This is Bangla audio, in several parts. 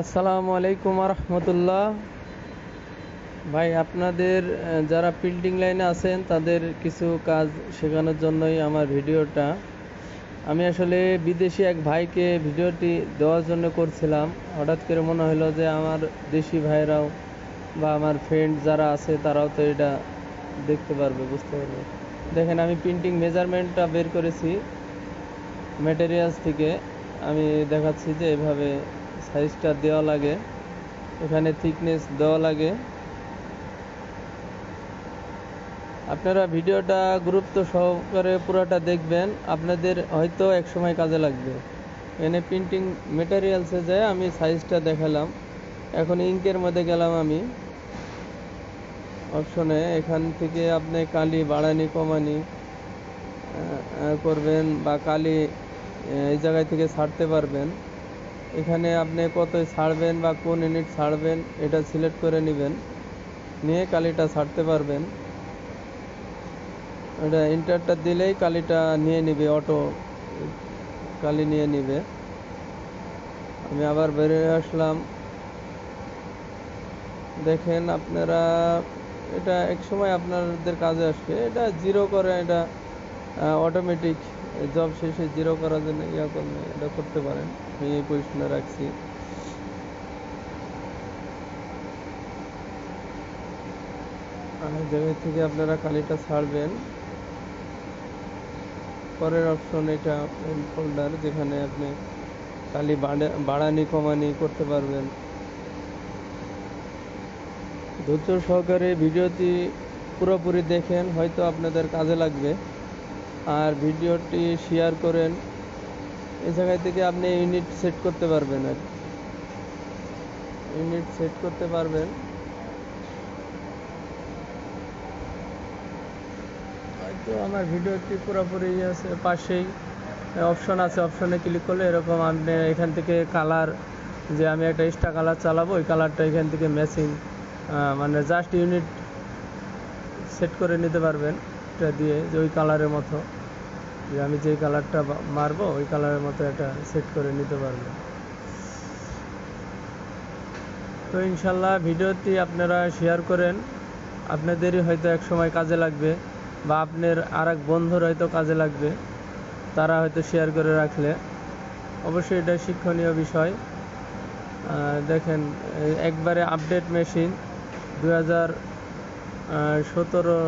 আসসালামু আলাইকুম রহমতুল্লাহ ভাই, আপনাদের যারা প্রিন্টিং লাইনে আছেন, তাদের কিছু কাজ শেখানোর জন্যই আমার ভিডিওটা। আমি আসলে বিদেশি এক ভাইকে ভিডিওটি দেওয়ার জন্য করছিলাম। হঠাৎ করে মনে হলো যে আমার দেশি ভাইরাও বা আমার ফ্রেন্ড যারা আছে, তারাও তো এটা দেখতে পারবে, বুঝতে পারবে। দেখেন, আমি প্রিন্টিং মেজারমেন্টটা বের করেছি ম্যাটেরিয়ালস থেকে। আমি দেখাচ্ছি যে এভাবে সাইজটা দেওয়া লাগে, এখানে থিকনেস দেওয়া লাগে। আপনারা ভিডিওটা গুরুত্ব সহকারে পুরোটা দেখবেন, আপনাদের হয়তো এক সময় কাজে লাগবে। এনে প্রিন্টিং মেটেরিয়ালসে যায়, আমি সাইজটা দেখালাম। এখন ইঙ্কের মধ্যে গেলাম আমি। অপশনে এখান থেকে আপনি কালি বাড়ানি, কমানি করবেন বা কালি এই জায়গায় থেকে ছাড়তে পারবেন। এখানে আপনি কত ছাড়বেন বা কোন ইউনিট ছাড়বেন, এটা সিলেক্ট করে নেবেন। নিয়ে কালিটা ছাড়তে পারবেন। এটা ইন্টারটা দিলেই কালিটা নিয়ে নিবে, অটো কালি নিয়ে নিবে। আমি আবার বেরিয়ে আসলাম। দেখেন আপনারা, এটা এক সময় আপনাদের কাজে আসবে। এটা জিরো করে এটা অটোমেটিক জব শেষে জিরো করার জন্য ইয়া করলে এটা করতে পারেন। আমি এই পজিশনে রাখছি। আর এই থেকে আপনারা কালিটা ছাড়বেন। পরের অপশন এটা ফোল্ডার যেখানে আপনি কালি বাড়া- বাড়ানি কমানি করতে পারবেন। ধৈর্য সহকারে ভিডিওটি পুরোপুরি দেখেন, হয়তো আপনাদের কাজে লাগবে। আর ভিডিওটি শেয়ার করেন। এই জায়গায় থেকে আপনি ইউনিট সেট করতে পারবেন আর ইউনিট সেট করতে পারবেন। হয়তো আমার ভিডিওটি পুরোপুরি আছে, পাশেই অপশন আছে, অপশনে ক্লিক করলে এরকম আপনি এখান থেকে কালার যে আমি একটা এক্সট্রা কালার চালাবো, ওই কালারটা এখান থেকে ম্যাচিং মানে জাস্ট ইউনিট সেট করে নিতে পারবেন। এটা দিয়ে যে ওই কালারের মতো। যে আমি যেই কালারটা মারবো, ওই কালারের মতো এটা সেট করে নিতে পারবেন তো ইনশাল্লাহ ভিডিওটি আপনারা শেয়ার করেন। আপনাদেরই হয়তো এক সময় কাজে লাগবে বা আপনার আর এক বন্ধুর হয়তো কাজে লাগবে। তারা হয়তো শেয়ার করে রাখলে। অবশ্যই এটা শিক্ষণীয় বিষয়। দেখেন একবারে আপডেট মেশিন দু হাজার সতেরো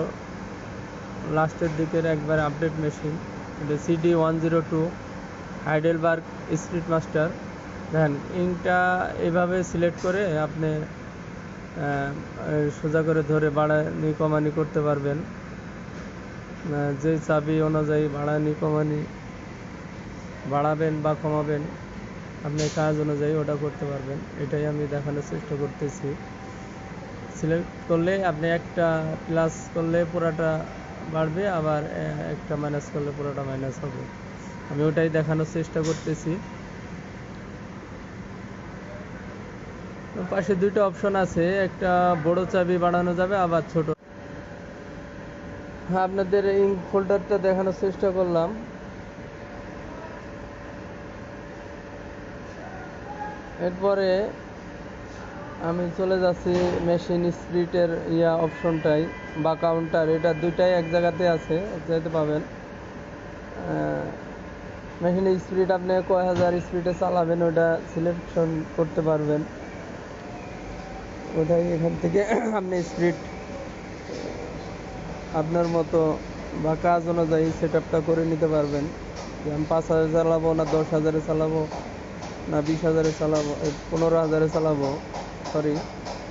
লাস্টের দিকের একবার আপডেট মেশিন এটা CD one zero two Heidelberg street master দেখেন, ইংটা এভাবে সিলেক্ট করে আপনি সোজা করে ধরে বাড়ানি কমানি করতে পারবেন। যে চাবি অনুযায়ী বাড়ানি কমানি বাড়াবেন বা কমাবেন, আপনি কাজ অনুযায়ী ওটা করতে পারবেন। এটাই আমি দেখানোর চেষ্টা করতেছি। সিলেক্ট করলে আপনি একটা প্লাস করলে পুরাটা বাড়বে, আবার একটা মাইনাস করলে পুরোটা মাইনাস হবে। আমি ওটাই দেখানোর চেষ্টা করতেছি। পাশে দুইটা অপশন আছে, একটা বড় চাবি বাড়ানো যাবে, আবার ছোট। হ্যাঁ আপনাদের এই ফোল্ডারটা দেখানোর চেষ্টা করলাম। এরপরে আমি চলে যাচ্ছি মেশিন স্প্রিটের ইয়া অপশনটাই বা কাউন্টার এটা দুইটাই এক জায়গাতে আছে এক পাবেন। মেশিন স্পিড আপনি কয় হাজার স্পিডে চালাবেন ওটা সিলেকশন করতে পারবেন। ওটাই এখান থেকে আপনি স্পিড আপনার মতো বা কাজ অনুযায়ী সেট আপটা করে নিতে পারবেন। যে আমি পাঁচ হাজার চালাবো না দশ হাজারে চালাবো না বিশ হাজারে চালাবো পনেরো হাজারে চালাবো। সরি,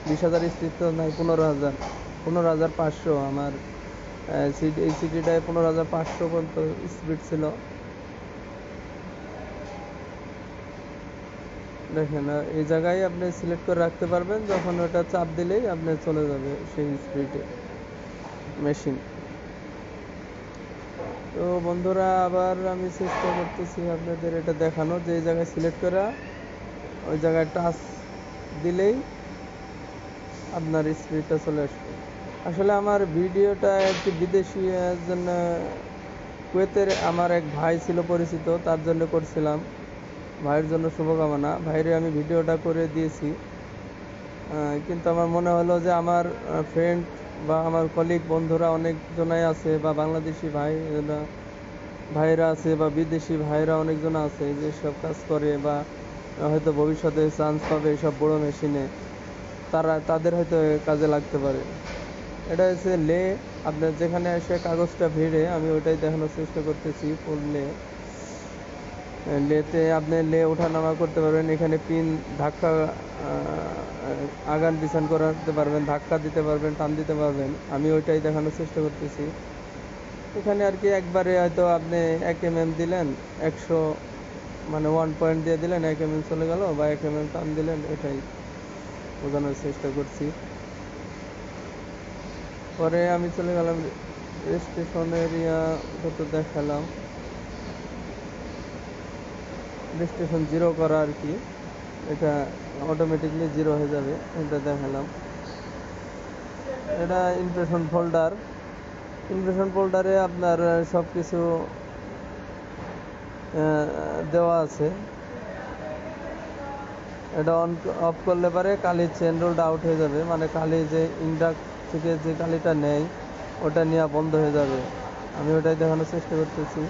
বিশ হাজার স্পিড তো নাই, পনেরো হাজার। পনেরো হাজার পাঁচশো আমার সিডি এই সিডিটায় পনেরো হাজার পাঁচশো পর্যন্ত স্পিড ছিল। দেখেন এই জায়গায় আপনি সিলেক্ট করে রাখতে পারবেন, যখন ওটা চাপ দিলেই আপনি চলে যাবে সেই স্পিডে মেশিন তো বন্ধুরা, আবার আমি চেষ্টা করতেছি আপনাদের এটা দেখানো যে জায়গায় সিলেক্ট করা, ওই জায়গায় টাচ দিলেই আপনার স্পিডটা চলে আসবে। আসলে আমার ভিডিওটা একটি বিদেশি আহ, কুয়েতের আমার এক ভাই ছিল পরিচিত তার জন্য করছিলাম। ভাইয়ের জন্য শুভকামনা। ভাইরে আমি ভিডিওটা করে দিয়েছি। কিন্তু আমার মনে হলো যে আমার ফ্রেন্ড বা আমার কলিগ বন্ধুরা অনেকজনাই আছে বা বাংলাদেশি ভাই ভাইরা আছে বা বিদেশি ভাইরা অনেকজন আছে যে সব কাজ করে বা হয়তো ভবিষ্যতে চান্স পাবে সব বড় মেশিনে তারা, তাদের হয়তো কাজে লাগতে পারে। এটা হচ্ছে লে, আপনার যেখানে এসে কাগজটা ভিড়ে, আমি ওইটাই দেখানোর চেষ্টা করতেছি ফুল লে। লেতে আপনি লে ওঠানামা করতে পারবেন, এখানে পিন ধাক্কা আগান পিছান করাতে পারবেন, ধাক্কা দিতে পারবেন, টান দিতে পারবেন, আমি ওইটাই দেখানোর চেষ্টা করতেছি। এখানে আর কি একবারে হয়তো আপনি এক এম দিলেন, একশো মানে ওয়ান পয়েন্ট দিয়ে দিলেন, এক এম চলে গেল, বা এক এম টান দিলেন, এটাই বোঝানোর চেষ্টা করছি। পরে আমি চলে গেলাম স্টেশন এরিয়া যত দেখালাম। রেজিস্ট্রেশন জিরো করা আর কি, এটা অটোমেটিকলি জিরো হয়ে যাবে, এটা দেখালাম। এটা ইমপ্রেশন ফোল্ডার ইমপ্রেশন ফোল্ডারে আপনার সব কিছু দেওয়া আছে। এটা অন অফ করলে পারে কালির চেন রোলটা আউট হয়ে যাবে। মানে কালি যে ইন্ডাক থেকে যে কালিটা নেয় ওটা নেওয়া বন্ধ হয়ে যাবে। আমি ওটাই দেখানোর চেষ্টা করতেছি।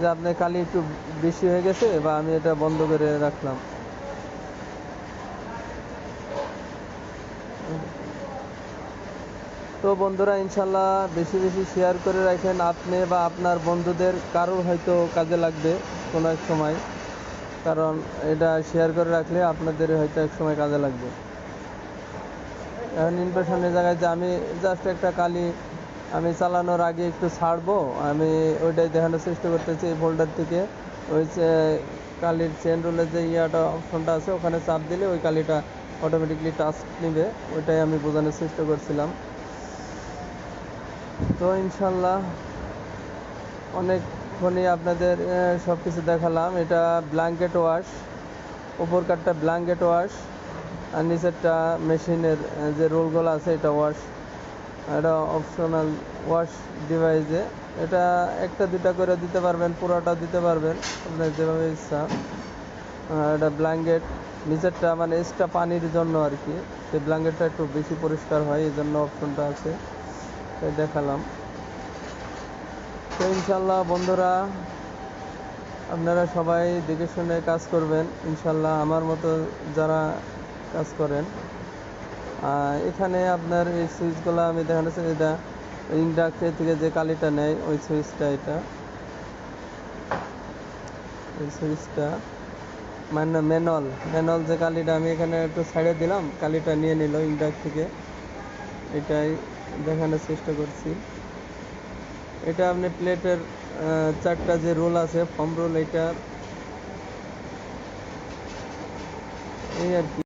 যে আপনার কালি একটু বেশি হয়ে গেছে, বা আমি এটা বন্ধ করে রাখলাম। তো বন্ধুরা ইনশাল্লাহ বেশি বেশি শেয়ার করে রাখেন আপনি বা আপনার বন্ধুদের, কারোর হয়তো কাজে লাগবে কোনো এক সময়। কারণ এটা শেয়ার করে রাখলে আপনাদের হয়তো এক সময় কাজে লাগবে। এখন ইমপ্রেশনের জায়গায় যে আমি জাস্ট একটা কালি আমি চালানোর আগে একটু ছাড়বো, আমি ওইটাই দেখানোর চেষ্টা করতেছি এই ফোল্ডার থেকে। ওই কালির চেন রোলের যে ইয়াটা অপশনটা আছে, ওখানে চাপ দিলে ওই কালিটা অটোমেটিকলি টাচ নেবে, ওইটাই আমি বোঝানোর চেষ্টা করছিলাম। তো ইনশাল্লাহ অনেকক্ষণই আপনাদের সব কিছু দেখালাম। এটা ব্ল্যাঙ্কেট ওয়াশ উপর কাটটা ব্ল্যাঙ্কেট ওয়াশ আর নিচেরটা মেশিনের যে রোলগুলো আছে এটা ওয়াশ এটা অপশনাল ওয়াশ ডিভাইসে এটা একটা দুটা করে দিতে পারবেন, পুরোটা দিতে পারবেন, আপনার যেভাবে ইচ্ছা। এটা ব্ল্যাঙ্কেট নিচেরটা মানে এক্সট্রা পানির জন্য আর কি। সেই ব্ল্যাঙ্কেটটা একটু বেশি পরিষ্কার হয় এই জন্য অপশনটা আছে। দেখালাম। তো ইনশাল্লাহ বন্ধুরা, আপনারা সবাই দেখে শুনে কাজ করবেন। ইনশাল্লাহ আমার মতো যারা কাজ করেন। এখানে আপনার এই সুইচগুলো আমি দেখানো চাই এটা ইন্ডাক্টর থেকে যে কালিটা নেয়, ওই সুইচটা এটা। এই সুইচটা মানে ম্যানল ম্যানল যে কালিটা আমি এখানে একটু সাইডে দিলাম, কালিটা নিয়ে নিল ইন্ডাক্ট থেকে। এটাই দেখানোর চেষ্টা করছি। এটা আপনি প্লেটের চারটা যে রোল আছে ফর্ম রোল এটা এই আর কি।